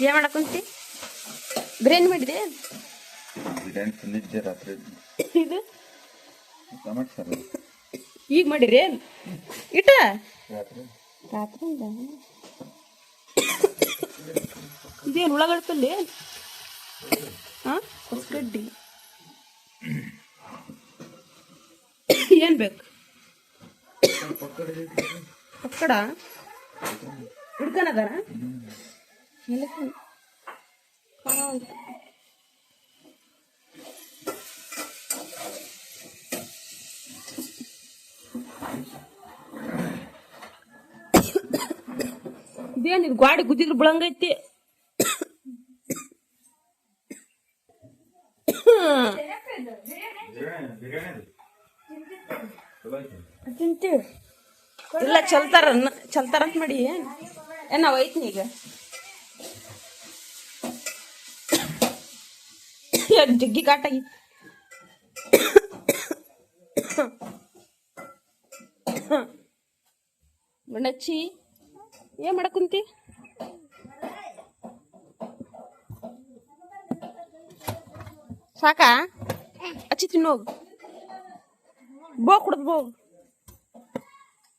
ಏನ್ ಮಾಡಕ್ಕಂತಿ ಬಿರಿಯಾನಿ ಮಾಡಿದೆ ಬಿರಿಯಾನಿ ತಿಂದಿದ್ದೆ ರಾತ್ರಿ. ಇದು? ಟಮಾಟೊ ಸಾರು. ಈಗ ಮಾಡಿರಿ ಇಟ ರಾತ್ರಿ. ರಾತ್ರಿ ಇದೇನು ಉಳ್ಳಾಗಡ್ತಲ್ಲಿ ಹಾ ಹೊಸಗಡ್ಡಿ ಏನ್ ಬೇಕು? ಪಕ್ಕಡ ಹಿಡ್ಕನದಾರ ಇದೇನಿದು ಗಾಡಿ ಗುದ್ದಿದ್ರು ಬಳಂಗೈತಿ ತಿಂತೀವಿ. ಇಲ್ಲ ಚಲ್ತಾರ ಚಲ್ತಾರ ಅಂತ ಮಾಡಿ. ಏನ್ ಏನ್ ನಾವ್ ಐತ್ನಿ ಈಗ? ಜಗ್ಗಿ ಕಾಟಾಗಿ ಬಣ್ಣಚ್ಚಿ ಏನ್ ಮಾಡಕ್ ಕುಂತಿ ಸಾಕಾ ಅಚ್ಚಿ ತಿನ್ನೋಗು ಬೋ ಕುಡ್ದು ಬೋಗ್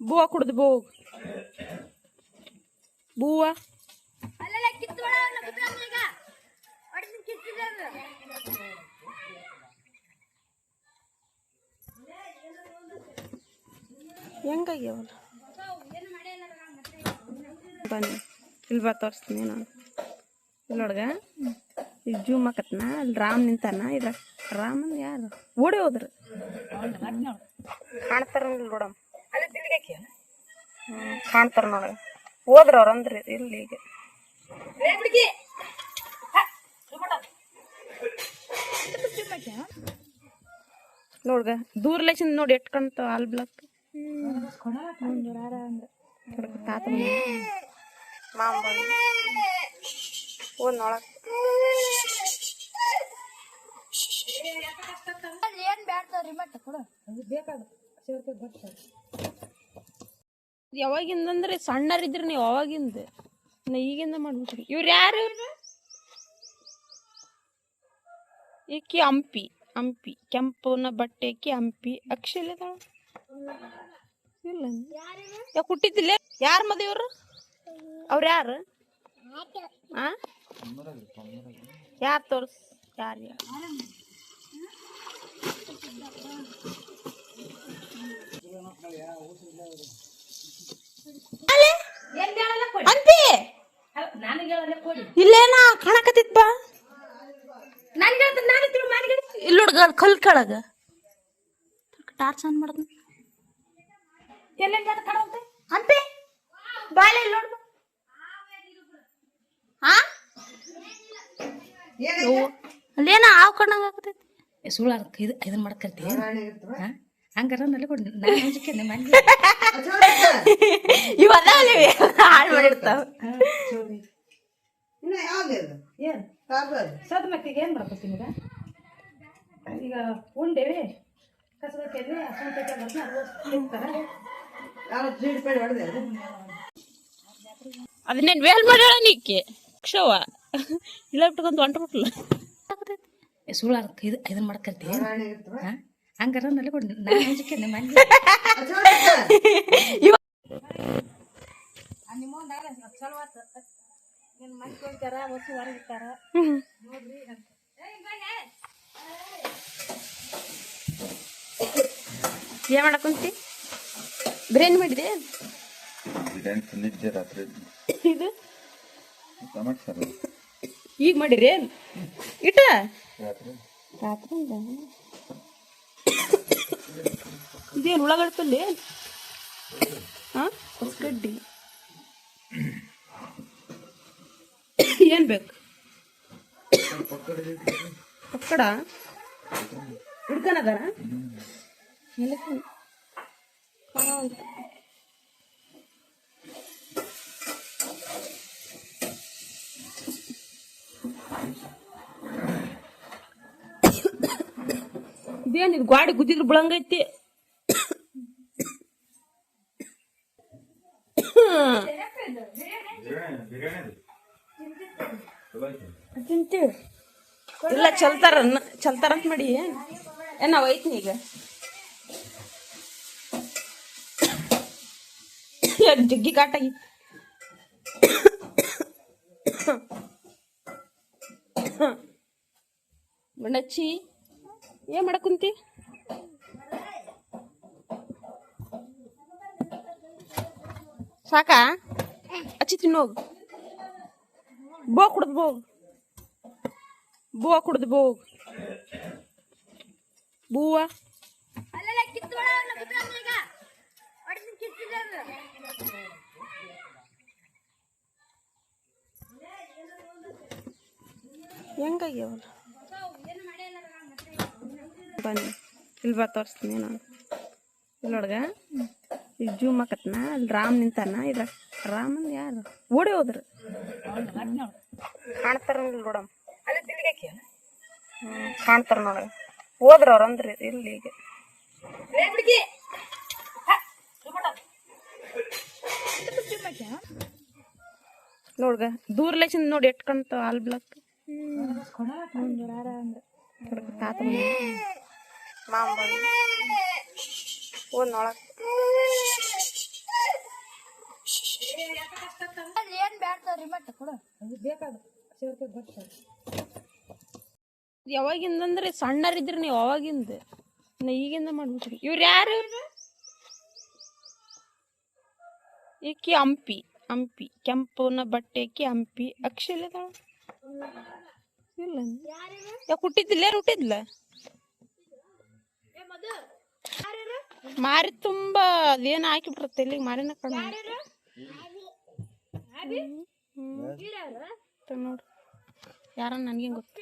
ಬೂವ ಕುಡ್ದು ಬೋಗ್ ಬೂವ ಅಲ್ಲೆಲ್ಲ ಕಿತ್ತು ಬಿಡ ಅವ್ನ ಕಿತ್ತು ಬಿಡ ಈಗ ಹೊಡೆದು ಕಿತ್ತಿದೆ ಅದು. ಹೆಂಗಾಗ್ಯಾವಲ್ಲ ಬನ್ನಿ ಇಲ್ಲಿ ಬಾ ತೋರಿಸ್ತೀನಿ ನಾನು. ಇಲ್ಲಿ ನೋಡ್ಗ ಈಗ ಜೂಮ್ ಹಾಕತ್ನ ಅಲ್ಲಿ ರಾಮ್ ನಿಂತಾನ ಇಲ್ಲ ರಾಮ್ ಯಾರು? ಓಡಿ ಹೋದ್ರು. ಕಾಣ್ತಾರ ನೋಡಮ್. ಹ್ಮ್, ಕಾಣ್ತಾರ ನೋಡ. ಹೋದ್ರ ಅವ್ರ ಅಂದ್ರಿ ಇಲ್ಲಿ ಈಗ. ನೋಡ್ಗ ದೂರ ಲಕ್ಷಿಂದ ನೋಡಿ ಎಟ್ ಕಾಣ್ತಾವ ಹಾಲ್ ಬ್ಲಾಕ್ ತಾತ ಮಾಮ ಬಂದ ಒಂದ್ ಒಳಗ್ ಅದ್ ಏನ್ ಬ್ಯಾಡ್ತಾವ್ರಿ ಮಟ್ಟ ಕೊಡು ಯಾವಾಗಿಂದ ಅಂದ್ರೆ ಸಣ್ಣರಿದ್ರಿ ನೀವು ಅವಾಗಿಂದ ನಾ ಈಗಿಂದ ಮಾಡ್ಬಿಟ್ರಿ ಇವ್ರು ಯಾರು ಈಕಿ ಹಂಪಿ? ಹಂಪಿ. ಕೆಂಪನ ಬಟ್ಟೆ ಆಕಿ ಹಂಪಿ? ಅಕ್ಷಲ್ ಇದಾಳ ಇಲ್ಲ. ಯಾಕೆ ಹುಟ್ಟಿದ್ದಿಲ್ಲ? ಯಾರು ಮದುವೆಯವ್ರು ಅವ್ರು? ಯಾರು? ಆ? ಯಾರು ತೋರ್ಸ್? ಯಾರು ಯಾರು? ಹಂಪಿ? ಇಲ್ಲೇನ? ಕಾಣಕತ್ತಿತ್ ಬಾ. ಇಲ್ಲಿ ನೋಡ್ಗ ಕಲ್ ಕೆಳಗ. ಟಾರ್ಚ್ ಆನ್ ಮಾಡದ್ ಅಂತೆ ಬಾಳೆ ಇಲ್ಲಿ ಹಾ ಅಲ್ಲೇನ ಹಾವು ಕಣ್ಣಂಗ ಆಗತೈತಿ ಸುಳ್ಳು ಇದು ಇದನ್ನ ಮಾಡ್ಕರ್ತಿ ಹಂಗಾರ ನಲ್ಲಿ ಕೊಡಿ ನಾನು ಅಂಜಿಕೆ ನಿಮ್ಮ ಮನೆ ಇವ ಹಾಳು ಮಾಡಿರ್ತಾವ ಏನು? ಸದ್ ಮಕ್ಳಿಗೆ ಏನು ಮಾಡ್ಬೇಕು ಈಗ ಈಗ ಉಂಡೇವಿ ಅಸಂತಕ್ಕೆ ಬರ್ನ ತಿಂತಾರೆ ಅದನ್ನೇನ್ ವೇಲ್ ಮಾಡ್ಯಾಳ ನಿಕ್ಕೆ ಕ್ಷವ ಇಲ್ಲ ಬಿಟ್ಕೊಂತ ಹೊಂಟ್ಬಿಟ್ಲ ಸುಳ್ಳು ಇದು ಇದನ್ನ ಮಾಡ್ಕರ್ತಿ ಹಂಗಾರ ನಲ್ಲಿ ಕೊಡಿ ನಾನು ಅಂಜಿಕೆ ನಿಮ್ಮ ಏನ್ ಮಾಡಕ್ಕಂತಿ ಬಿರಿಯಾನಿ ಮಾಡಿದೆ ಬಿರಿಯಾನಿ ತಿಂದಿದ್ದೆ ರಾತ್ರಿ. ಇದು? ಟಮಾಟೊ ಸಾರು. ಈಗ ಮಾಡಿರಿ ಇಟ ರಾತ್ರಿ. ರಾತ್ರಿ ಇದೇನು ಉಳ್ಳಾಗಡ್ತಲ್ಲಿ? ಹಾ? ಹೊಸಗಡ್ಡಿ. ಏನ್ ಬೇಕು? ಪಕ್ಕಡ? ಹುಡ್ಕನದಾರ ಇದೇನು ಇದು ಗಾಡಿ ಗುದ್ದಿದ್ರು ಬಳಂಗೈತಿ ಬಿರಿಯಾನಿ ತಿಂತೀವಿ ಇಲ್ಲ, ಚಲ್ತಾರ ಚಲ್ತಾರ ಅಂತ ಮಾಡಿ. ಏನ್ ನಾವ್ ಈಗ. ಏನ್ ಜಗ್ಗಿ ಕಾಟಾಗಿ ಬಣ್ಣಚ್ಚಿ ಏನ್ ಮಾಡಕ್ ಕುಂತಿ? ಸಾಕಾ? ಅಚ್ಚಿ ತಿನ್ನೋಗು. ಬೋ ಕುಡ್ದು ಬೋಗ್ ಬೂವ ಕುಡ್ದು ಬೋಗ್ ಬೂವ. ಹೆಂಗಾಗ್ಯಾವಲ್ಲ ಬನ್ನಿ ಇಲ್ಲಿ ಬಾ ತೋರಿಸ್ತೀನಿ ನಾನು. ಇಲ್ಲಿ ನೋಡ್ಗ ಈಗ ಜೂಮ್ ಹಾಕತ್ನ? ಅಲ್ಲಿ ರಾಮ್ ನಿಂತಾನ? ಇದ್ರ ರಾಮನ್ ಯಾರು? ಓಡಿ ಹೋದ್ರು. ಕಾಣ್ತಾರ ನೋಡಮ್ ಹ್ಮ್ ಕಾಣ್ತಾರ ನೋಡ ಹೋದ್ರ ಅವ್ರ ಅಂದ್ರಿ ಇಲ್ಲಿ ಈಗ ನೋಡ್ಗ ದೂರ ಲಕ್ಷ ನೋಡಿ ಎಟ್ ಕಾಣ್ತಾವ ಹಾಲ್ ಬ್ಲಾಕ್ ತಾತ ಮಾಮ ಏನ್ ಬ್ಯಾಡ್ತಾವ್ರಿ ಮತ್ತೆ ಕೊಡು. ಯಾವಾಗಿಂದ ಅಂದ್ರೆ ಸಣ್ಣರಿದ್ರಿ ನೀವು ಅವಾಗಿಂದ ನಾ ಈಗಿಂದ ಮಾಡ್ಬಿಟ್ರಿ ಇವ್ರು ಯಾರು? ಇವ್ರು ಈಕಿ ಹಂಪಿ? ಹಂಪಿ. ಕೆಂಪುನ ಬಟ್ಟೆ ಇಕ್ಕಿ ಹಂಪಿ? ಅಕ್ಷಿಲ್ಲ ಇಲ್ಲ. ಯಾಕೆ ಹುಟ್ಟಿದ್ದಿಲ್ಲ? ಯಾರು ಹುಟ್ಟಿದ್ಲ ಮಾರಿ ತುಂಬಾ ಅದೇನು ಬಿಡತ್ತೆ ಇಲ್ಲಿ ಮಾರಿನ ಕಣ ನೋಡ್ರಿ ಯಾರ ನನಗೆ ಗೊತ್ತು?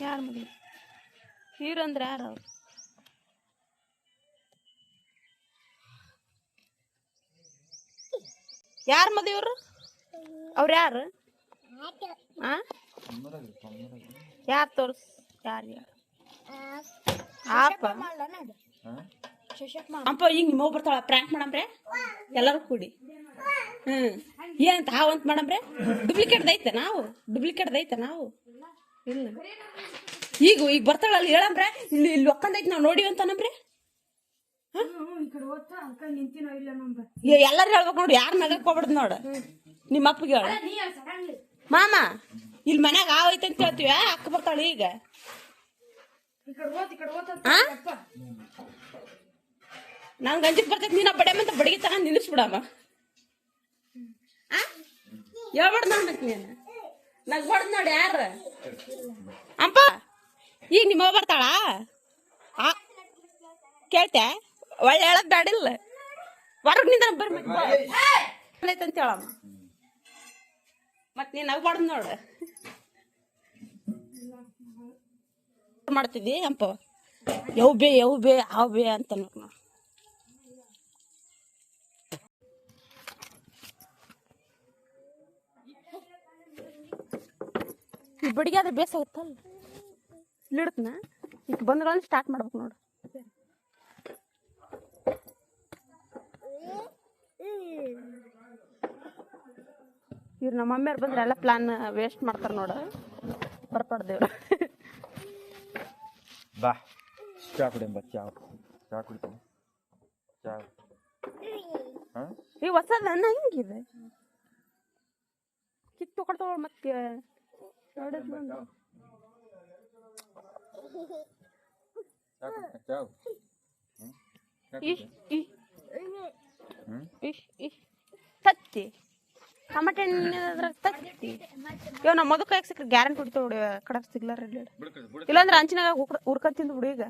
ಯಾರ ಮದ್ವೆ? ಹೀರೋ ಅಂದ್ರೆ ಯಾರು ಅವ್ರು? ಯಾರ ಮದ್ವೆ ಇವ್ರು ಅವ್ರು ಯಾರು? ಆ? ಯಾರು ತೋರ್ಸ್? ಯಾರು ಯಾರು? ಆಪ. ಅಪ್ಪ ಈಗ ನಿಮ್ಮ ಬರ್ತಾಳ? ಪ್ರ್ಯಾಂಕ್ ಮಾಡಮ್ರೆ? ಎಲ್ಲರೂ ಕೂಡಿ. ಹ್ಮ್. ಏನಂತ ಹಾವಂತ ಮಾಡಮ್ರೆ? ಡುಪ್ಲಿಕೇಟ್ ಐತೆ ನಾವು. ಡುಪ್ಲಿಕೇಟ್ ಐತೆ ನಾವು. ಇಲ್ಲ. ಈಗ ಈಗ ಬರ್ತಾಳಲ್ಲ ಹೇಳಮ್ರೆ? ಇಲ್ಲಿ ಇಲ್ಲಿ ಒಕ್ಕಂದೈತೆ ನಾವು ನೋಡಿವಿ ಅಂತ ನಮ್ರೆ ಎಲ್ಲರೂ ಹೇಳ್ಬೇಕು ನೋಡಿ ಯಾರು ನಗಕ್ ಹೋಗ್ಬಿಡ್ದು ನೋಡ. ನಿಮ್ಮ ಅಪ್ಪಗೆ ಹೇಳ. ಮಾಮ ಇಲ್ಲಿ ಮನ್ಯಾಗ ಆವೈತೆ ಅಂತ ಹೇಳ್ತೀವಿ ಅಕ್ಕ ಬರ್ತಾಳ ಈಗ? ನಂಗೆ ಅಂಜಿಕ್ ಬರ್ತೈತಿ ನೀನ ಬಡೆ ಮತ್ತೆ ಬಡಿಗೆ ತಗೊಂಡ್ ನಿಲ್ಲಿಸ್ಬಿಡಮ್ಮ ಹೇಳ್ಬಾರ್ದು ನೋಡ್ ಮತ್ ನೀನು ನಗ್ಬಾರ್ದು ನೋಡಿ ಯಾರ ಅಪ್ಪ ಈಗ ನಿಮ್ಮ ಅವ್ವ ಬರ್ತಾಳ ಆ ಕೇಳ್ತೆ ಒಳ್ಳೆ ಹೇಳದ್ ಬ್ಯಾಡಿಲ್ಲ ಹೊರಗ್ನಿಂದ ಬರ್ಬೇಕು ಅಂತ ಹೇಳಮ್ಮ ಮತ್ ನೀನ್ ನಗ್ಬಾರ್ದು ನೋಡು ಮಾಡ್ತಿದ್ದಿ? ಅಂಪ ಯವ್ ಬೇ ಯವ್ ಬೇ, ಹಾವ್ ಬೇ ಅಂತ ಈ ಬಡಿಗೆ ಆದ್ರೆ ಬೇಸಾಗುತ್ತಲ್ಲ ಇಲ್ಲಿಡ್ತನ? ಬಂದ್ರ ಸ್ಟಾರ್ಟ್ ಮಾಡ್ಬೇಕು ನೋಡು. ಇವ್ರು ನಮ್ಮ ಮಮ್ಮಿಯವ್ರು ಬಂದ್ರೆ ಎಲ್ಲ ಪ್ಲಾನ್ ವೇಸ್ಟ್ ಮಾಡ್ತಾರೆ ನೋಡು. ಬರ್ಪಾಡ್ದೇವ್ರು ಬಾ ಚಾ ಕುಡಿಯಂಬ ಚಾ ಚಾ ಕುಡಿತೀನಿ ಚಾ ಹಾಂ ಈ ಹೊಸದ ಹೆಂಗಿದೆ ಕಿತ್ತು ಕೊಡ್ತಾವ ಮತ್ತೆ ನೋಡಿದ್ಲು ಒಂದು. ಚಾ ಕುಡಿತೀನಿ ಚಾ ಹ್ಞೂ ಚಾ ಇಶ್ ಇಶ್ ಹ್ಞೂ ಇಶ್ ಇಶ್ ತತ್ತಿ ಟಮಾಟೆ ಇವ್ ನಮ್ಮ ಮದುಕ ಯಾಕೆ ಸಿಕ್ಕರೆ ಗ್ಯಾರಂಟಿ ಹೊಡಿತಾವ ನೋಡಿ ಕಡಕ್ ಸಿಗ್ಲಾರ ಇಲ್ಲಾಂದ್ರೆ ಅಂಚಿನಾಗ ಹುಡ್ಕೊಂಡ್ ತಿಂದು ಬಿಡು ಈಗ.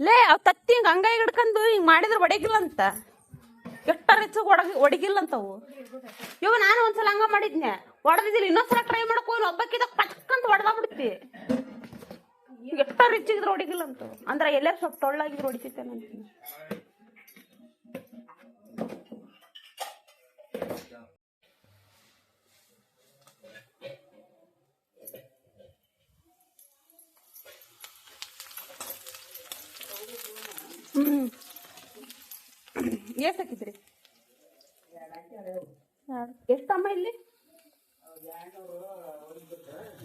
ಲೇ ಅವ್ ತತ್ತಿ ಹಿಂಗ ಅಂಗೈ ಹಿಡ್ಕೊಂಡು ಹಿಂಗ್ ಮಾಡಿದ್ರೆ ಒಡಗಿಲ್ಲ ಅಂತ ಎಷ್ಟರ ಹೆಚ್ಚು ಒಡಗ ಒಡಗಿಲ್ಲ ಅಂತವು ಇವ ನಾನು ಒಂದ್ಸಲ ಹಂಗ ಮಾಡಿದ್ನೆ ಒಡದಿದ್ದಿಲ್ಲ ಇನ್ನೊಂದ್ಸಲ ಟ್ರೈ ಮಾಡಕ್ ಹೋಗಿ ಒಬ್ಬಕ್ಕಿದ ಪಟ್ಕಂತ ಹೊಡೆದ ಬಿಡ್ತಿ ಎಷ್ಟ ರಿಚ್ಚಿಗಿದ್ರೆ ಹೊಡಿಗಿಲ್ಲ ಅಂತ. ಅಂದ್ರೆ ಎಲ್ಲೇ ಸ್ವಲ್ಪ ಟೊಳ್ಳಾಗಿದ್ರೆ ಹೊಡಿತೈತೆ ಅಂತ ಹ್ಮ್. ಎಷ್ಟು ಹಾಕಿದ್ರಿ? ಎಷ್ಟಮ್ಮ ಇಲ್ಲಿ?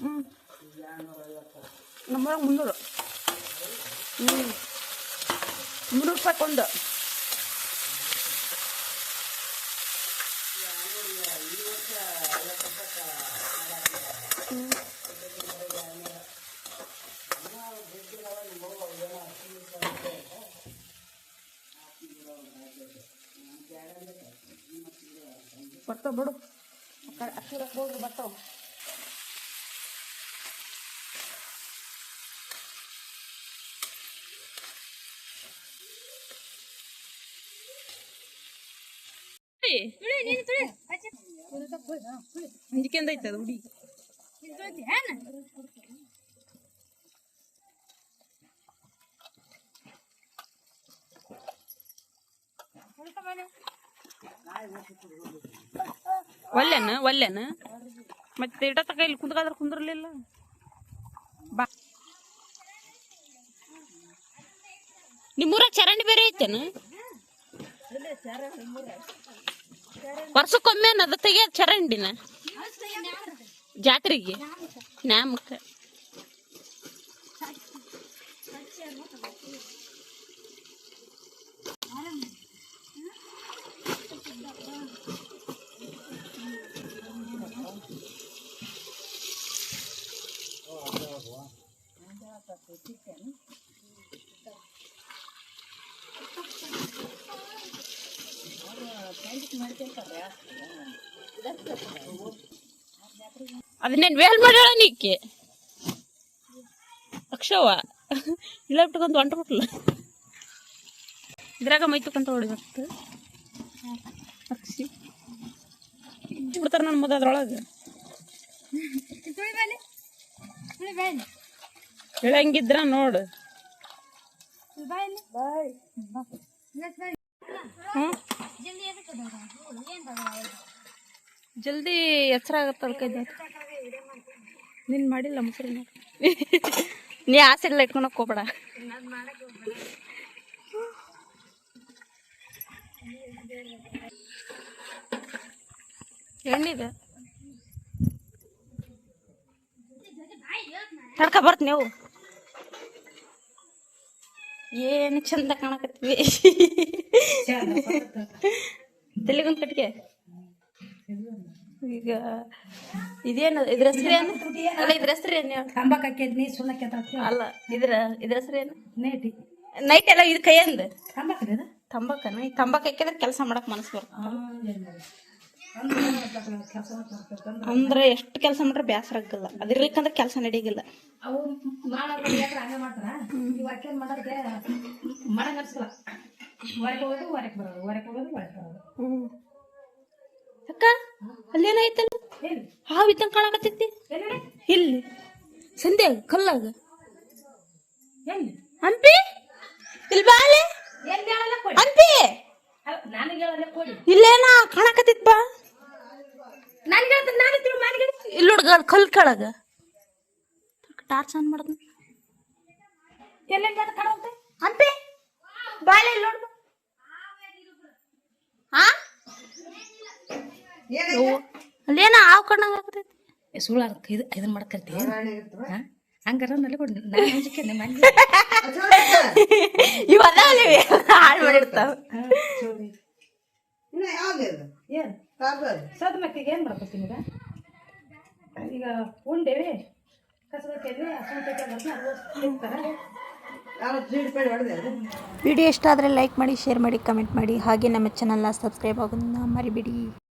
ಹ್ಮ್. ನಮ್ಮೊಳಗೆ ಮುನ್ನೂರು ಹ್ಞೂ ಮುನ್ನೂರು ರೂಪಾಯಿ ಒಂದು ಬರ್ತಾವ ಬಿಡು ಅಷ್ಟೂರಕ್ಕೆ ಹೋಗಿ ಬರ್ತಾವ ತುಳಿ ಐತೆ ಅದು ಹುಡಿ ಒಲ್ಲೆನ ಒಲ್ಲೆನ? ಮತ್ತೆ ಇಟ ತಕ ಇಲ್ಲಿ ಕುಂತ್ಕಾದ್ರೆ ಕುಂದ್ರಲಿಲ್ಲ? ಬಾ. ನಿಮ್ಮೂರಾಗ ಚರಂಡಿ ಬೇರೆ ಐತೇನ? ವರ್ಷಕ್ಕೊಮ್ಮೆ ಅದು ತೆಗಿಯೋದು ಚರಂಡಿನ ಜಾತ್ರೆಗೆ. ನ್ಯಾಮಕ್ಕೆ ಅದನ್ನೇನು ವೇಲ್ ಮಾಡ್ಯಾಳ ನೀಕೆ ಅಕ್ಷವ ಇಲ್ಲ ಬಿಟ್ಕೊಂತ ಹೊಂಟ ಬಿಟ್ಲ ಇದ್ರಾಗ ಮೈ ತುಕ್ಕಂತ ಹೊಡಿಬೇಕು ಅಕ್ಷಿ. ಬಿಡ್ತಾರ ನನ್ನ ಮುದ ಅದ್ರೊಳಗೆ. ಹೇಳಂಗಿದ್ರ ನೋಡು. ಹ್ಞೂ ಜಲ್ದಿ ಜಲ್ದಿ ಹೆಸರಾಗತ್ತ ಅದಕ್ಕೆ ನೀನು ಮಾಡಿಲ್ಲ ಮೊಸರಿನ ನೀ ಆಸೆ ಇಲ್ಲ ಇಟ್ಕೊಳಕ್ ಹೋಗ್ಬೇಡ ಎಣ್ಣಿದೆ. ತಡ್ಕ ಬರ್ತ ನೀವು. ಏನು ಚಂದ ಕಾಣಕತ್ತೀವಿ. ತಲೆಗೊಂದು ಕಟ್ಟಿಗೆ? ಈಗ ಇದೇನು ಇದ್ರ ಹೆಸ್ರು ಏನು? ಅಲ್ಲ. ಇದ್ರ ಹೆಸ್ರು ಏನು? ತಂಬಾಕ್ ಹಾಕಿದ್ನಿ ಸುಣ್ಣಕ್ಕೆ ಅಲ್ಲ ಇದ್ರ ಇದ್ರ ಹೆಸ್ರು ಏನು? ನೇಟಿ. ನೈಟ್ ಎಲ್ಲ ಇದು ಕೈಯಂದು? ತಂಬಾಕ್ ತಂಬಾಕ ಈ ತಂಬಾಕ್ ಹಾಕಿದ್ರೆ ಕೆಲಸ ಮಾಡಕ್ ಮನಸ್ಸು ಬರ್ತದೆ ಅಂದ್ರೆ ಎಷ್ಟು ಕೆಲಸ ಮಾಡ್ರೆ ಬೇಸರ ಆಗಲ್ಲ. ಅದಿರ್ಲಿಕ್ಕಂದ್ರೆ ಕೆಲಸ ನಡೆಯಲ್ಲ ಅವು ಮಾಡೋದು ಹಂಗೆ ಮಾಡ್ತಾರ. ಇವು ಹಾಕ್ಯಂಡ್ ಮಾಡೋದಕ್ಕೆ ಮಾಡಂಗ್ ಅನ್ಸಲ್ಲ ಹೊರಗೆ ಹೋಗೋದು ಹೊರಗೆ ಬರೋದು ಹೊರಗೆ ಹೋಗೋದು ಹೊರಗೆ ಬರೋದು. ಅಕ್ಕ ಅಲ್ಲೇನಾಯ್ತಲ್ಲ? ಹಾವ್ ಇದ್ದಂಗೆ ಕಾಣಕತ್ತೈತಿ. ಇಲ್ಲಿ ಸಂಧ್ಯಾಗ ಕಲ್ಲಾಗ. ಹಂಪಿ? ಇಲ್ಲಿ ಕೊಡಿ. ಹಂಪಿ? ಇಲ್ಲೇನ ಕಾಣಕತ್ತಿತ್ ಬಾ. ನಾನು ತಿಳಿ ನನಗೆ ಇಲ್ಲಿ ಹುಡ್ಗ ಕಲ್ ಕೆಳಗ. ಟಾರ್ಚ್ ಆನ್ ಮಾಡ್ದ ಎಲ್ಲಿ ಹಂಪಿ? ಬಾಳೆ ಇಲ್ಲಿ ಹಾ ಅಲ್ಲೇನ ಹಾವು ಕಣ್ಣಂಗ ಆಗ್ತೈತಿ ಸುಳ್ಳು ಇದು ಇದನ್ನ ಮಾಡ್ಕಂತಿ ಹಂಗಾರ ನಲ್ಲಿ ಕೊಡಿ ನಾನು ಅಂಜಿಕೆ ನಿಮ್ಮ ಮನೆ ಇವ ಅದಾವಲ್ಲಿ ಹಾಳು ಮಾಡಿರ್ತಾವ. ಏನು? ಸದ್ ಮಕ್ಕಿಗೆ ಏನು ಮಾಡ್ಕೊತೀನಿ ಈಗ ಈಗ ಉಂಡೇವಿ ವಿಡಿಯೋ ಇಷ್ಟ ಆದರೆ ಲೈಕ್ ಮಾಡಿ ಶೇರ್ ಮಾಡಿ ಕಮೆಂಟ್ ಮಾಡಿ. ಹಾಗೆ ನಮ್ಮ ಚಾನಲ್ನ ಸಬ್ಸ್ಕ್ರೈಬ್ ಆಗೋದನ್ನ ಮರಿಬೇಡಿ.